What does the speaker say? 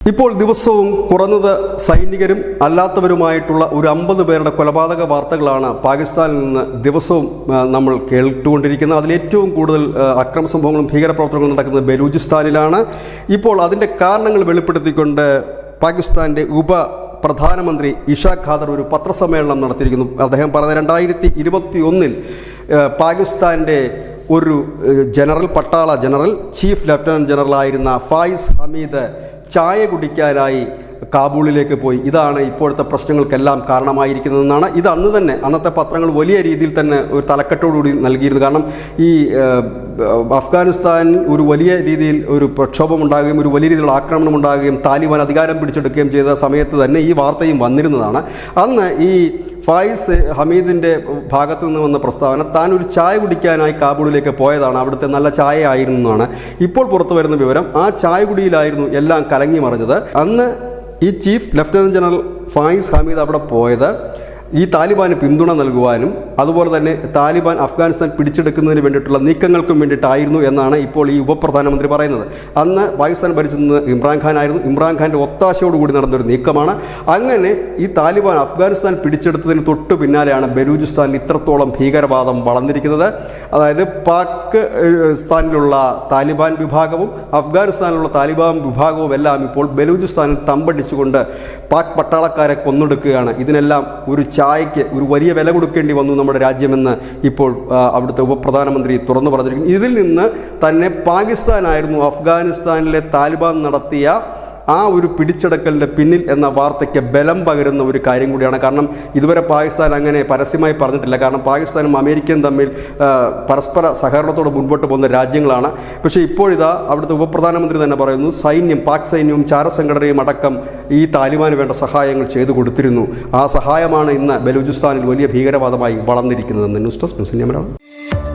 ഇപ്പോൾ ദിവസവും കുറഞ്ഞത് സൈനികരും അല്ലാത്തവരുമായിട്ടുള്ള ഒരു അമ്പത് പേരുടെ കൊലപാതക വാർത്തകളാണ് പാകിസ്ഥാനിൽ നിന്ന് ദിവസവും നമ്മൾ കേട്ടുകൊണ്ടിരിക്കുന്നത് അതിലേറ്റവും കൂടുതൽ അക്രമ സംഭവങ്ങളും ഭീകരപ്രവർത്തനങ്ങളും നടക്കുന്നത് ബലൂചിസ്ഥാനിലാണ്. ഇപ്പോൾ അതിന്റെ കാരണങ്ങൾ വെളിപ്പെടുത്തിക്കൊണ്ട് പാകിസ്ഥാന്റെ ഉപ പ്രധാനമന്ത്രി ഇഷാ ഖാദർ ഒരു പത്രസമ്മേളനം നടത്തിയിരിക്കുന്നു. അദ്ദേഹം പറഞ്ഞ രണ്ടായിരത്തി ഇരുപത്തി ഒന്നിൽ പാകിസ്ഥാന്റെ ഒരു ജനറൽ പട്ടാള ജനറൽ ചീഫ് ലഫ്റ്റനന്റ് ജനറലായിരുന്ന ഫായിസ് ഹമീദ് ചായ കുടിക്കാനായി കാബൂളിലേക്ക് പോയി. ഇതാണ് ഇപ്പോഴത്തെ പ്രശ്നങ്ങൾക്കെല്ലാം കാരണമായിരിക്കുന്നതെന്നാണ്. ഇത് അന്ന് തന്നെ അന്നത്തെ പത്രങ്ങൾ വലിയ രീതിയിൽ തന്നെ ഒരു തലക്കെട്ടോടുകൂടി നൽകിയിരുന്നു. കാരണം ഈ അഫ്ഗാനിസ്ഥാൻ ഒരു വലിയ രീതിയിൽ ഒരു പ്രക്ഷോഭം ഉണ്ടാകുകയും ഒരു വലിയ രീതിയിലുള്ള ആക്രമണം ഉണ്ടാകുകയും താലിബാൻ അധികാരം പിടിച്ചെടുക്കുകയും ചെയ്ത സമയത്ത് തന്നെ ഈ വാർത്തയും വന്നിരുന്നതാണ്. അന്ന് ഈ ഫായിസ് ഹമീദിന്റെ ഭാഗത്തു നിന്ന് വന്ന പ്രസ്താവന താൻ ഒരു ചായ കുടിക്കാനായി കാബൂളിലേക്ക് പോയതാണ്. അവിടുത്തെ നല്ല ചായ ആയിരുന്നു എന്നാണ് ഇപ്പോൾ പുറത്തു വരുന്ന വിവരം. ആ ചായ കുടിയിലായിരുന്നു എല്ലാം കലങ്ങി മറിഞ്ഞത്. അന്ന് ഈ chief lieutenant general Faiz Hameed അവിടെ പോയത്. ഈ താലിബാന് പിന്തുണ നൽകുവാനും അതുപോലെ തന്നെ താലിബാൻ അഫ്ഗാനിസ്ഥാൻ പിടിച്ചെടുക്കുന്നതിന് വേണ്ടിയിട്ടുള്ള നീക്കങ്ങൾക്കും വേണ്ടിയിട്ടായിരുന്നു എന്നാണ് ഇപ്പോൾ ഈ ഉപപ്രധാനമന്ത്രി പറയുന്നത്. അന്ന് പാകിസ്ഥാൻ ഭരിച്ചിരുന്നത് ഇമ്രാൻഖാൻ ആയിരുന്നു. ഇമ്രാൻഖാന്റെ ഒത്താശയോടുകൂടി നടന്നൊരു നീക്കമാണ്. അങ്ങനെ ഈ താലിബാൻ അഫ്ഗാനിസ്ഥാൻ പിടിച്ചെടുത്തതിന് തൊട്ടു പിന്നാലെയാണ് ബലൂചിസ്ഥാനിൽ ഇത്രത്തോളം ഭീകരവാദം വളർന്നിരിക്കുന്നത്. അതായത് പാക് സ്ഥാനിലുള്ള താലിബാൻ വിഭാഗവും അഫ്ഗാനിസ്ഥാനിലുള്ള താലിബാൻ വിഭാഗവും എല്ലാം ഇപ്പോൾ ബലൂചിസ്ഥാനിൽ തമ്പടിച്ചുകൊണ്ട് പാക് പട്ടാളക്കാരെ കൊന്നൊടുക്കുകയാണ്. ഇതിനെല്ലാം ഒരു ചായയ്ക്ക് ഒരു വലിയ വില കൊടുക്കേണ്ടി വന്നു നമ്മുടെ രാജ്യമെന്ന് ഇപ്പോൾ അവിടുത്തെ ഉപപ്രധാനമന്ത്രി തുറന്നു പറഞ്ഞിരിക്കുന്നു. ഇതിൽ നിന്ന് തന്നെ പാകിസ്ഥാനായിരുന്നു അഫ്ഗാനിസ്ഥാനിലെ താലിബാൻ നടത്തിയ ആ ഒരു പിടിച്ചെടുക്കലിന്റെ പിന്നിൽ എന്ന വാർത്തയ്ക്ക് ബലം പകരുന്ന ഒരു കാര്യം കൂടിയാണ്. കാരണം ഇതുവരെ പാകിസ്ഥാൻ അങ്ങനെ പരസ്യമായി പറഞ്ഞിട്ടില്ല. കാരണം പാകിസ്ഥാനും അമേരിക്കയും തമ്മിൽ പരസ്പര സഹകരണത്തോടെ മുൻപോട്ട് പോകുന്ന രാജ്യങ്ങളാണ്. പക്ഷേ ഇപ്പോഴിതാ അവിടുത്തെ ഉപപ്രധാനമന്ത്രി തന്നെ പറയുന്നു സൈന്യം പാക് സൈന്യവും ചാരസംഘടനയും അടക്കം ഈ താലിബാന് വേണ്ട സഹായങ്ങൾ ചെയ്തു കൊടുത്തിരുന്നു. ആ സഹായമാണ് ഇന്ന് ബലൂചിസ്ഥാനിൽ വലിയ ഭീകരവാദമായി വളർന്നിരിക്കുന്നതെന്ന് ന്യൂസ് ഡെസ്ക് ന്യൂസ് ഇന്ത്യ